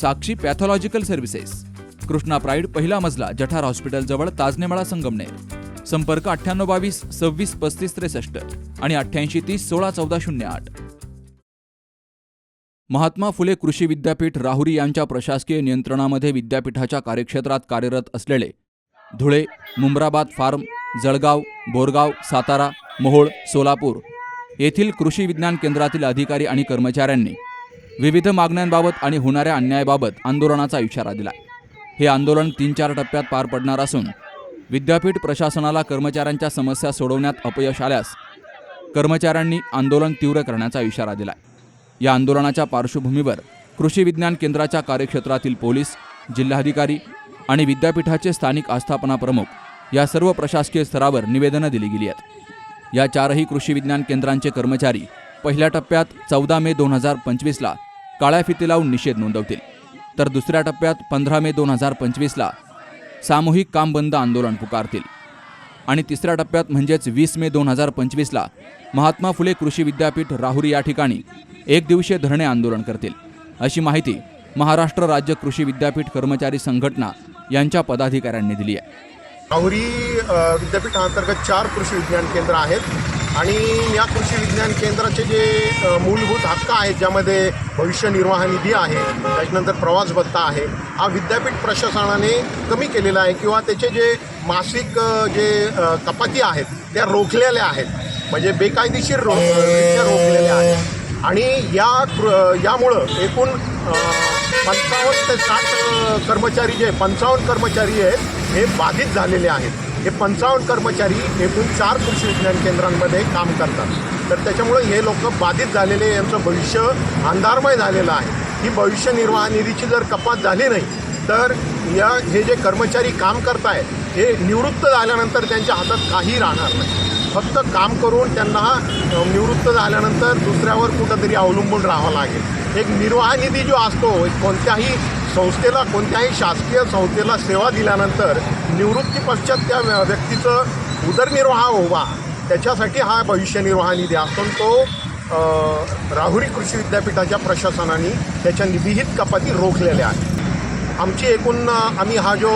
Sakshi pathological services. Krishna pride पहिला मजला जठार हॉस्पिटलजवळ ताजनेमाळा संगमनेर. संपर्क अठ्ठ्याण्णव बावीस सव्वीस पस्तीस त्रेसष्ट आणि अठ्ठ्याऐंशी तीस सोळा चौदा शून्य आठ. महात्मा फुले कृषी विद्यापीठ राहुरी यांच्या प्रशासकीय नियंत्रणामध्ये विद्यापीठाच्या कार्यक्षेत्रात कार्यरत असलेले धुळे मुंब्राबाद फार्म जळगाव बोरगाव सातारा मोहोळ सोलापूर येथील कृषी विज्ञान केंद्रातील अधिकारी आणि कर्मचाऱ्यांनी विविध मागण्यांबाबत आणि होणाऱ्या अन्यायाबाबत आंदोलनाचा इशारा दिला. हे आंदोलन तीन चार टप्प्यात पार पडणार असून विद्यापीठ प्रशासनाला कर्मचाऱ्यांच्या समस्या सोडवण्यात अपयश आल्यास कर्मचाऱ्यांनी आंदोलन तीव्र करण्याचा इशारा दिला या आंदोलनाच्या पार्श्वभूमीवर कृषी विज्ञान केंद्राच्या कार्यक्षेत्रातील पोलीस जिल्हाधिकारी आणि विद्यापीठाचे स्थानिक आस्थापना प्रमुख या सर्व प्रशासकीय स्तरावर निवेदनं दिली गेली आहेत. या चारही कृषी विज्ञान केंद्रांचे कर्मचारी पहिल्या टप्प्यात चौदा मे दोन हजार पंचवीसला काळ्या फिती लावून निषेध नोंदवतील. तर दुसऱ्या टप्प्यात पंधरा मे दोन हजार पंचवीसला सामूहिक काम बंद आंदोलन पुकारतील. आणि तिसऱ्या टप्प्यात म्हणजेच वीस मे दोन हजार पंचवीसला महात्मा फुले कृषी विद्यापीठ राहुरी या ठिकाणी एक दिवशीय धरणे आंदोलन करतील. अशी माहिती महाराष्ट्र राज्य कृषी विद्यापीठ कर्मचारी संघटना यांच्या पदाधिकाऱ्यांनी दिली आहे. राहुरी विद्यापीठांतर्गत चार कृषी विज्ञान केंद्र आहेत. आणि या कृषी विज्ञान केंद्राचे जे मूलभूत हक्क आहेत ज्यामध्ये भविष्य निर्वाह निधी आहे त्याच्यानंतर प्रवास भत्ता आहे हा विद्यापीठ प्रशासनाने कमी केलेला आहे किंवा त्याचे जे मासिक जे कपाती आहेत त्या रोखलेल्या आहेत. म्हणजे बेकायदेशीर रो रोखलेल्या आहेत. आणि या कृ- यामुळं एकूण पंचावन्न ते साठ कर्मचारी जे पंचावन्न कर्मचारी आहेत हे बाधित झालेले आहेत. हे पंचावन्न कर्मचारी एकूण चार कृषी विज्ञान केंद्रांमध्ये काम करतात. तर त्याच्यामुळे हे लोक बाधित झालेले यांचं भविष्य अंधारमय झालेलं आहे. ही भविष्य निर्वाह निधीची जर कपात झाली नाही तर या हे जे कर्मचारी काम करतायत हे निवृत्त झाल्यानंतर त्यांच्या हातात काही राहणार नाही. फक्त काम करून त्यांना निवृत्त झाल्यानंतर दुसऱ्यावर कुठंतरी अवलंबून राहावं लागेल. एक निर्वाह निधी जो असतो कोणत्याही संस्थेला कोणत्याही शासकीय संस्थेला सेवा दिल्यानंतर निवृत्ती पश्चात त्या व्य- व्यक्तीचं उदरनिर्वाह व्हावा. त्याच्यासाठी हा भविष्य निर्वाह निधी असतो तो राहुरी कृषी विद्यापीठाच्या प्रशासनाने त्याच्या विहित कपाती रोखलेल्या आहेत. आमची एकूण आम्ही हा जो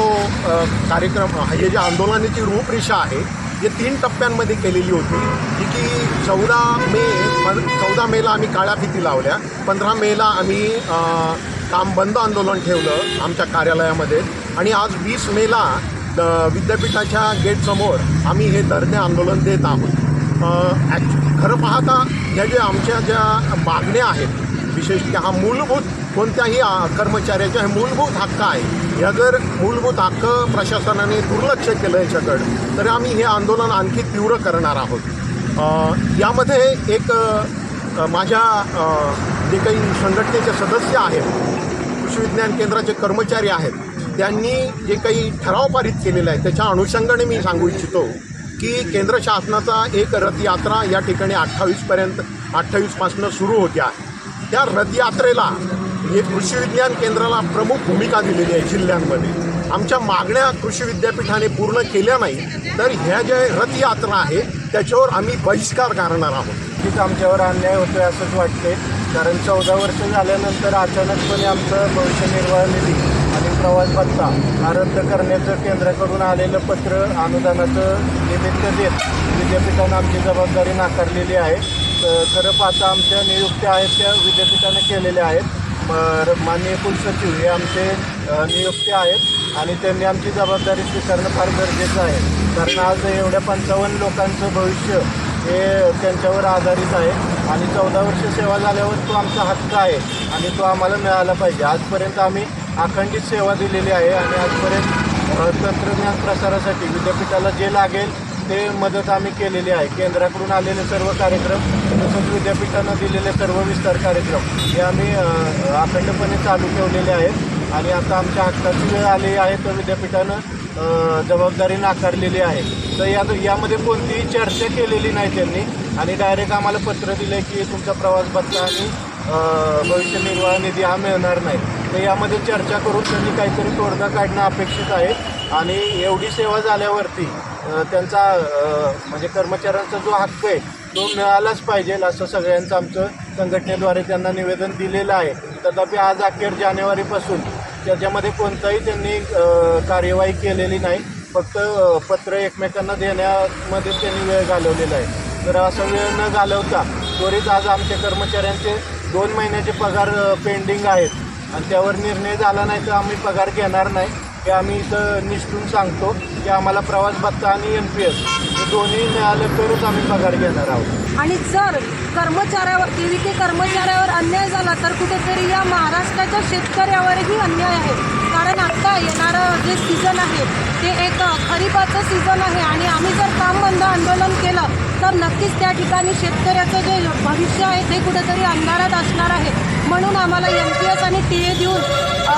कार्यक्रम हे जे आंदोलनाची रूपरेषा आहे जे तीन टप्प्यांमध्ये केलेली होती जी की चौदा मे चौदा मेला आम्ही काळ्या फिती लावल्या. पंधरा मेला आम्ही काम बंद आंदोलन ठेवलं आमच्या कार्यालयामध्ये. आणि आज वीस मेला द विद्यापीठाच्या गेटसमोर आम्ही हे धरणे आंदोलन देत आहोत. ॲक्च खरं पाहता ह्या ज्या आमच्या ज्या मागण्या आहेत विशेषतः हा मूलभूत कोणत्याही कर्मचाऱ्याचे हे मूलभूत हक्क आहे. या जर मूलभूत हक्क प्रशासनाने दुर्लक्ष केलं याच्याकडं तर आम्ही हे आंदोलन आणखी तीव्र करणार आहोत. यामध्ये एक माझ्या जे काही संघटनेचे सदस्य आहेत कृषी विज्ञान केंद्राचे कर्मचारी आहेत त्यांनी जे काही ठराव पारित केलेला आहे त्याच्या अनुषंगाने मी सांगू इच्छितो की केंद्र शासनाचा एक रथयात्रा या ठिकाणी अठ्ठावीसपर्यंत अठ्ठावीसपासून सुरू होत्या. त्या रथयात्रेला हे कृषी विज्ञान केंद्राला प्रमुख भूमिका दिलेली आहे जिल्ह्यांमध्ये. आमच्या मागण्या कृषी विद्यापीठाने पूर्ण केल्या नाही तर ह्या ज्या रथयात्रा आहे त्याच्यावर आम्ही बहिष्कार करणार आहोत. नक्कीच आमच्यावर अन्याय होतोय असंच वाटते कारण चौदा वर्ष झाल्यानंतर अचानकपणे आमचं भविष्य निर्वाह निधी आणि प्रवास भत्ता हा रद्द करण्याचं केंद्राकडून आलेलं पत्र अनुदानाचं निमित्त देत विद्यापीठानं आमची जबाबदारी नाकारलेली आहे. तर खरं पाहता आमच्या नियुक्त्या आहेत त्या विद्यापीठाने केलेल्या आहेत. माननीय कुलसचिव हे आमचे नियुक्ती आहेत आणि त्यांनी आमची जबाबदारी स्वीकारणं फार गरजेचं आहे. कारण आज एवढ्या पंचावन्न लोकांचं भविष्य हे त्यांच्यावर आधारित आहे आणि चौदा वर्ष सेवा झाल्यावर तो आमचा हक्क आहे आणि तो आम्हाला मिळाला पाहिजे. आजपर्यंत आम्ही अखंडित सेवा दिलेली आहे आणि आजपर्यंत तंत्रज्ञान प्रसारासाठी विद्यापीठाला जे लागेल ते मदत आम्ही केलेली आहे. केंद्राकडून आलेले सर्व कार्यक्रम तसंच विद्यापीठानं दिलेले सर्व विस्तार कार्यक्रम हे आम्ही अखंडपणे चालू ठेवलेले आहेत. आणि आता आमच्या हक्काची वेळ आली आहे तर विद्यापीठानं जबाबदारी नाकारलेली आहे. तर या यामध्ये कोणतीही चर्चा केलेली नाही त्यांनी. आणि डायरेक्ट आम्हाला पत्र दिलं की तुमचा प्रवास भत्ता आणि भविष्य निर्वाह निधी हा मिळणार नाही. तर यामध्ये चर्चा करून त्यांनी काहीतरी तोडगा काढणं अपेक्षित आहे. आणि एवढी सेवा झाल्यावरती त्यांचा म्हणजे कर्मचाऱ्यांचा जो हक्क आहे तो मिळालाच पाहिजे असं सगळ्यांचं आमचं संघटनेद्वारे त्यांना निवेदन दिलेलं आहे. तथापि आज अखेर जानेवारीपासून त्याच्यामध्ये कोणताही त्यांनी कार्यवाही केलेली नाही. फक्त पत्र एकमेकांना देण्यामध्ये त्यांनी वेळ घालवलेला आहे. तर असा वेळ न घालवता त्वरित आज आमच्या कर्मचाऱ्यांचे दोन महिन्याचे पगार पेंडिंग आहेत. आणि त्यावर निर्णय झाला नाही तर आम्ही पगार घेणार नाही. हे आम्ही इथं निष्ठून सांगतो की आम्हाला प्रवास भत्ता आणि एन पी एस हे दोन्ही मिळालं तरच आम्ही पगार घेणार आहोत. आणि जर कर्मचाऱ्यावर के कर्मचाऱ्यावर अन्याय झाला तर कुठेतरी या महाराष्ट्राच्या शेतकऱ्यावरही अन्याय आहे. कारण आत्ता येणारं जे सीझन आहे ते एक खरीपाचं सीझन आहे आणि आम्ही जर काम बंद आंदोलन केलं तर नक्कीच त्या ठिकाणी शेतकऱ्याचं जे भविष्य आहे ते कुठेतरी अंधारात असणार आहे. म्हणून आम्हाला एम पी एस आणि टी ए देऊन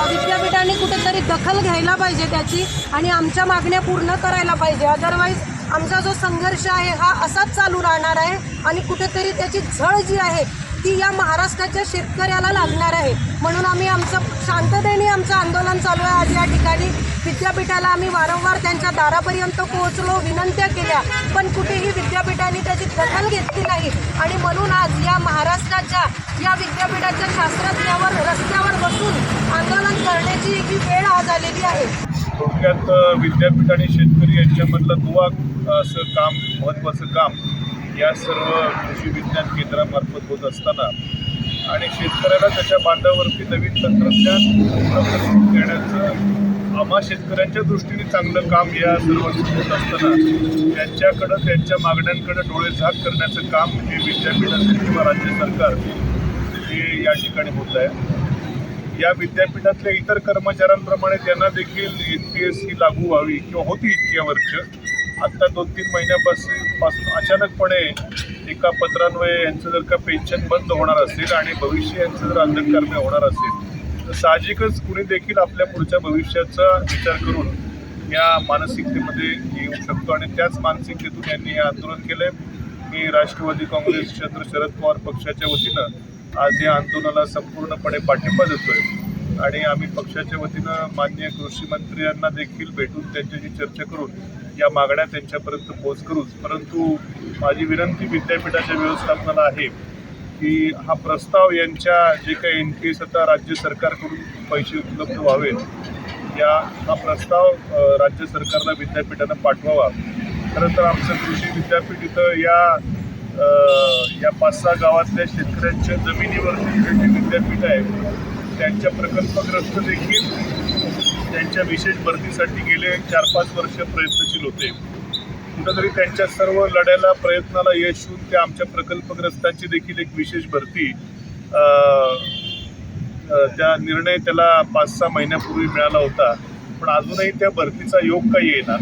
विद्यापीठाने कुठेतरी दखल घ्यायला पाहिजे त्याची आणि आमच्या मागण्या पूर्ण करायला पाहिजे. अदरवाईज आमचा जो संघर्ष आहे हा असाच चालू राहणार आहे आणि कुठेतरी त्याची झळ जी आहे ती या महाराष्ट्राच्या शेतकऱ्याला लागणार आहे. म्हणून आम्ही आमचं शांततेने आमचं आंदोलन चालू आहे. आज या ठिकाणी विद्यापीठाला आम्ही वारंवार त्यांच्या दारापर्यंत पोहोचलो विनंत्या केल्या पण कुठेही विद्यापीठाने त्याची दखल घेतली नाही. आणि म्हणून आज या महाराष्ट्राच्या या विद्यापीठाच्या शास्त्रज्ञावर रस्त्यावर करण्याची ही वेळ आज आलेली आहे. थोडक्यात विद्यापीठ आणि शेतकरी यांच्यामधलं दुवा असं काम महत्त्वाचं काम या सर्व कृषी विज्ञान केंद्रामार्फत होत असताना आणि शेतकऱ्याला त्याच्या बांधावरती नवीन तंत्रज्ञान उपलब्ध करून देण्याचं आम्हा शेतकऱ्यांच्या दृष्टीने चांगलं काम या सर्व होत असताना त्यांच्याकडं त्यांच्या मागण्यांकडे डोळे झाक करण्याचं काम हे विद्यापीठ असेल किंवा राज्य सरकार हे या ठिकाणी होत आहे. या विद्यापीठातल्या इतर कर्मचाऱ्यांप्रमाणे त्यांना देखील एन पी एस ही लागू व्हावी किंवा होती इतक्या वर्ष. आत्ता दोन तीन महिन्यापासून पासून अचानकपणे एका पत्रान्वये यांचं जर का पेन्शन बंद होणार असेल आणि भविष्य यांचं जर अंधकारमय होणार असेल तर साहजिकच कुणी देखील आपल्या पुढच्या भविष्याचा विचार करून या मानसिकतेमध्ये येऊ शकतो आणि त्याच मानसिकतेतून यांनी हे आंदोलन केलं मी राष्ट्रवादी काँग्रेस क्षेत्र शरद पवार पक्षाच्या वतीनं आज या आंदोलनाला संपूर्णपणे पाठिंबा देतोय. आणि आम्ही पक्षाच्या वतीनं माननीय कृषी मंत्री यांना देखील भेटून त्यांच्याशी चर्चा करून या मागण्या त्यांच्यापर्यंत पोहोच करूच परंतु माझी विनंती विद्यापीठाच्या व्यवस्थापनाला आहे की हा प्रस्ताव यांच्या जे काही एन पी एस आता राज्य सरकारकडून पैसे उपलब्ध व्हावेत या हा प्रस्ताव राज्य सरकारला विद्यापीठानं पाठवावा. खरं तर आमचं कृषी विद्यापीठ इथं या या पाच सहा गावातल्या शेतकऱ्यांच्या जमिनीवरती जे विद्यापीठ आहे त्यांच्या प्रकल्पग्रस्त देखील त्यांच्या विशेष भरतीसाठी गेले चार पाच वर्ष प्रयत्नशील होते. कुठंतरी त्यांच्या सर्व लढ्याला प्रयत्नाला यश येऊन त्या आमच्या प्रकल्पग्रस्तांची देखील एक विशेष भरती त्या निर्णय त्याला पाच सहा महिन्यापूर्वी मिळाला होता. पण अजूनही त्या भरतीचा योग काही येणार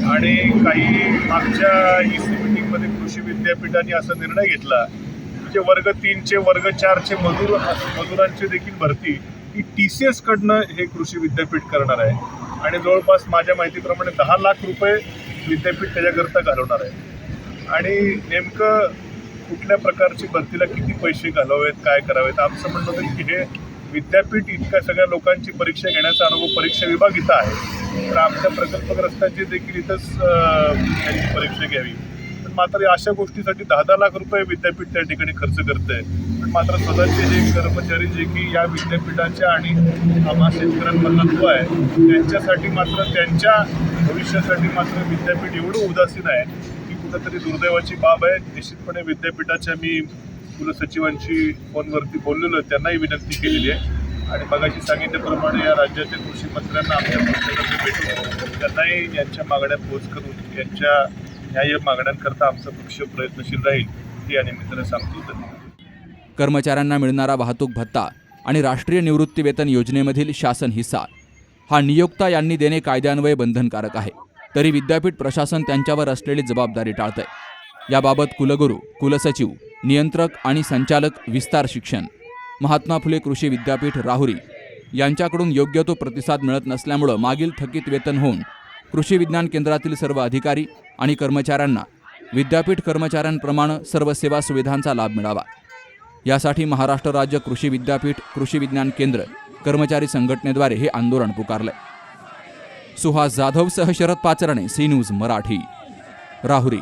आणि काही मागच्या ई सी मिटिंगमध्ये कृषी विद्यापीठाने असा निर्णय घेतला की जे वर्ग तीनचे वर्ग चारचे मजूर मजुरांची देखील भरती ही टी सी एसकडनं हे कृषी विद्यापीठ करणार आहे. आणि जवळपास माझ्या माहितीप्रमाणे दहा लाख रुपये विद्यापीठ त्याच्याकरता घालवणार आहे. आणि नेमकं कुठल्या प्रकारची भरतीला किती पैसे घालावेत काय करावेत आमचं म्हणणं होतं की हे विद्यापीठ इतक्या सगळ्या लोकांची परीक्षा घेण्याचा अनुभव परीक्षा विभाग इथं आहे. तर आमच्या प्रकल्पग्रस्तांची देखील इथंच त्यांची परीक्षा घ्यावी. पण मात्र अशा गोष्टीसाठी दहा दहा लाख रुपये विद्यापीठ त्या ठिकाणी खर्च करत आहे. पण मात्र स्वतःचे जे कर्मचारी जे की या विद्यापीठाच्या आणि आम्हा शेतकऱ्यांमधला तो आहे त्यांच्यासाठी मात्र त्यांच्या भविष्यासाठी मात्र विद्यापीठ एवढं उदासीन आहे की कुठंतरी दुर्दैवाची बाब आहे. निश्चितपणे विद्यापीठाच्या मी कुलसचिवांशी फोनवरती बोललेलो त्यांनाही विनंती केलेली आहे. आणि मगाशी सांगितल्याप्रमाणे या राज्याच्या कृषी मंत्र्यांना आमच्या पक्षाकडे भेटून त्यांनाही यांच्या मागण्या पोच करून यांच्या न्याय मागण्यांकरता आमचा पक्ष प्रयत्नशील राहील हे या निमित्तानं सांगतो. कर्मचाऱ्यांना मिळणारा वाहतूक भत्ता आणि राष्ट्रीय निवृत्तीवेतन योजनेमधील शासन हिस्सा हा नियोक्ता यांनी देणे कायद्यान्वये बंधनकारक आहे. तरी विद्यापीठ प्रशासन त्यांच्यावर असलेली जबाबदारी टाळतंय. याबाबत कुलगुरू कुलसचिव नियंत्रक आणि संचालक विस्तार शिक्षण महात्मा फुले कृषी विद्यापीठ राहुरी यांच्याकडून योग्य तो प्रतिसाद मिळत नसल्यामुळं मागील थकीत वेतन होऊन कृषी विज्ञान केंद्रातील सर्व अधिकारी आणि कर्मचाऱ्यांना विद्यापीठ कर्मचाऱ्यांप्रमाणे सर्व सेवा सुविधांचा लाभ मिळावा. यासाठी महाराष्ट्र राज्य कृषी विद्यापीठ कृषी विज्ञान केंद्र कर्मचारी संघटनेद्वारे हे आंदोलन पुकारलंय. सुहास जाधवसह Sharad Pacharne C news Marathi. Rahuri.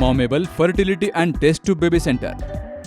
मॉमेबल fertility and test tube baby centre.